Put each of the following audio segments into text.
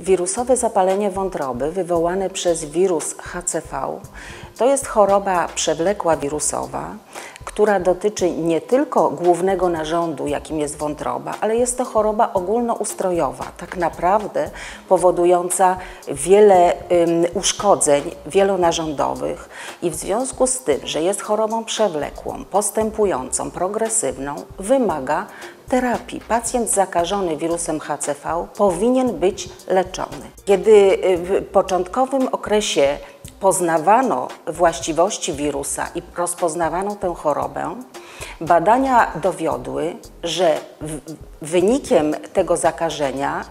Wirusowe zapalenie wątroby wywołane przez wirus HCV to jest choroba przewlekła wirusowa, która dotyczy nie tylko głównego narządu, jakim jest wątroba, ale jest to choroba ogólnoustrojowa, tak naprawdę powodująca wiele um, uszkodzeń wielonarządowych i w związku z tym, że jest chorobą przewlekłą, postępującą, progresywną, wymaga terapii. Pacjent zakażony wirusem HCV powinien być leczony. Kiedy y, w początkowym okresie poznawano właściwości wirusa i rozpoznawano tę chorobę, badania dowiodły, że wynikiem tego zakażenia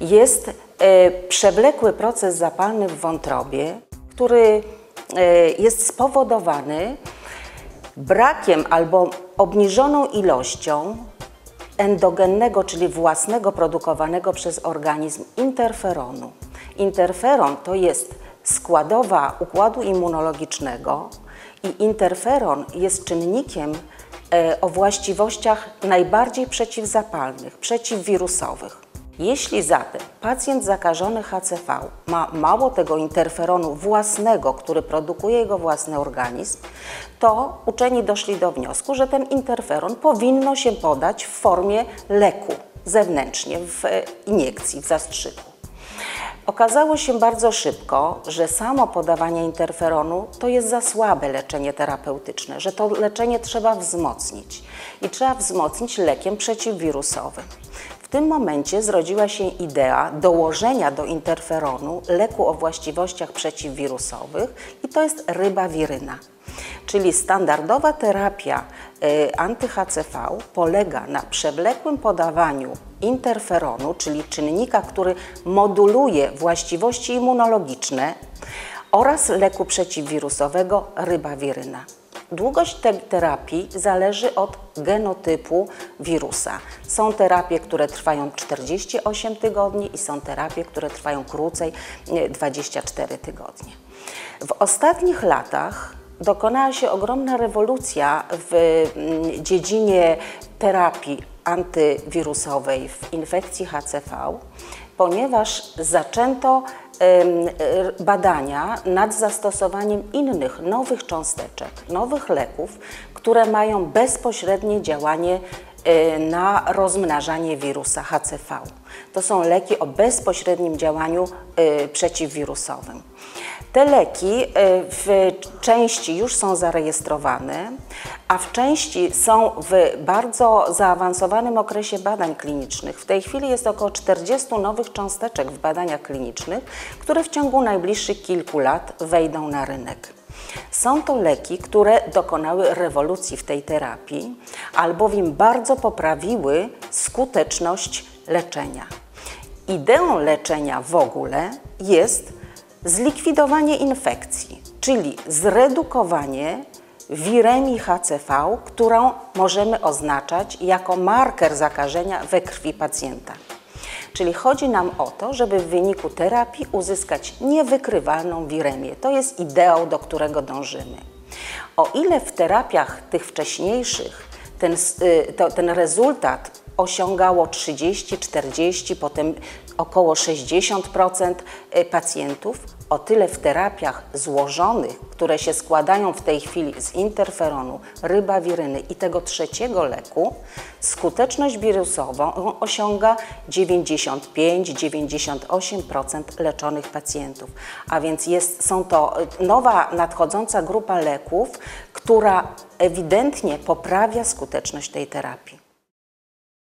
jest e, przewlekły proces zapalny w wątrobie, który e, jest spowodowany brakiem albo obniżoną ilością endogennego, czyli własnego produkowanego przez organizm interferonu. Interferon to jest składowa układu immunologicznego i interferon jest czynnikiem e, o właściwościach najbardziej przeciwzapalnych, przeciwwirusowych. Jeśli zatem pacjent zakażony HCV ma mało tego interferonu własnego, który produkuje jego własny organizm, to uczeni doszli do wniosku, że ten interferon powinno się podać w formie leku zewnętrznie, w e, iniekcji, w zastrzyku. Okazało się bardzo szybko, że samo podawanie interferonu to jest za słabe leczenie terapeutyczne, że to leczenie trzeba wzmocnić i trzeba wzmocnić lekiem przeciwwirusowym. Tym momencie zrodziła się idea dołożenia do interferonu leku o właściwościach przeciwwirusowych i to jest rybawiryna. Czyli standardowa terapia y, anty-HCV polega na przewlekłym podawaniu interferonu, czyli czynnika, który moduluje właściwości immunologiczne oraz leku przeciwwirusowego rybawiryna. Długość tej terapii zależy od genotypu wirusa. Są terapie, które trwają 48 tygodni i są terapie, które trwają krócej 24 tygodnie. W ostatnich latach dokonała się ogromna rewolucja w mm, dziedzinie terapii antywirusowej w infekcji HCV, ponieważ zaczęto badania nad zastosowaniem innych nowych cząsteczek, nowych leków, które mają bezpośrednie działanie e, na rozmnażanie wirusa HCV. To są leki o bezpośrednim działaniu e, przeciwwirusowym. Te leki e, w części już są zarejestrowane, a w części są w bardzo zaawansowanym okresie badań klinicznych. W tej chwili jest około 40 nowych cząsteczek w badaniach klinicznych, które w ciągu najbliższych kilku lat wejdą na rynek. Są to leki, które dokonały rewolucji w tej terapii, albowiem bardzo poprawiły skuteczność leczenia. Ideą leczenia w ogóle jest zlikwidowanie infekcji, czyli zredukowanie wiremii HCV, którą możemy oznaczać jako marker zakażenia we krwi pacjenta. Czyli chodzi nam o to, żeby w wyniku terapii uzyskać niewykrywalną wiremię. To jest ideał, do którego dążymy. O ile w terapiach tych wcześniejszych ten, y, to, ten rezultat osiągało 30, 40, potem około 60% y, pacjentów, o tyle w terapiach złożonych, które się składają w tej chwili z interferonu, rybawiryny i tego trzeciego leku, skuteczność wirusową osiąga 95-98% leczonych pacjentów. A więc jest, są to nowa nadchodząca grupa leków, która ewidentnie poprawia skuteczność tej terapii.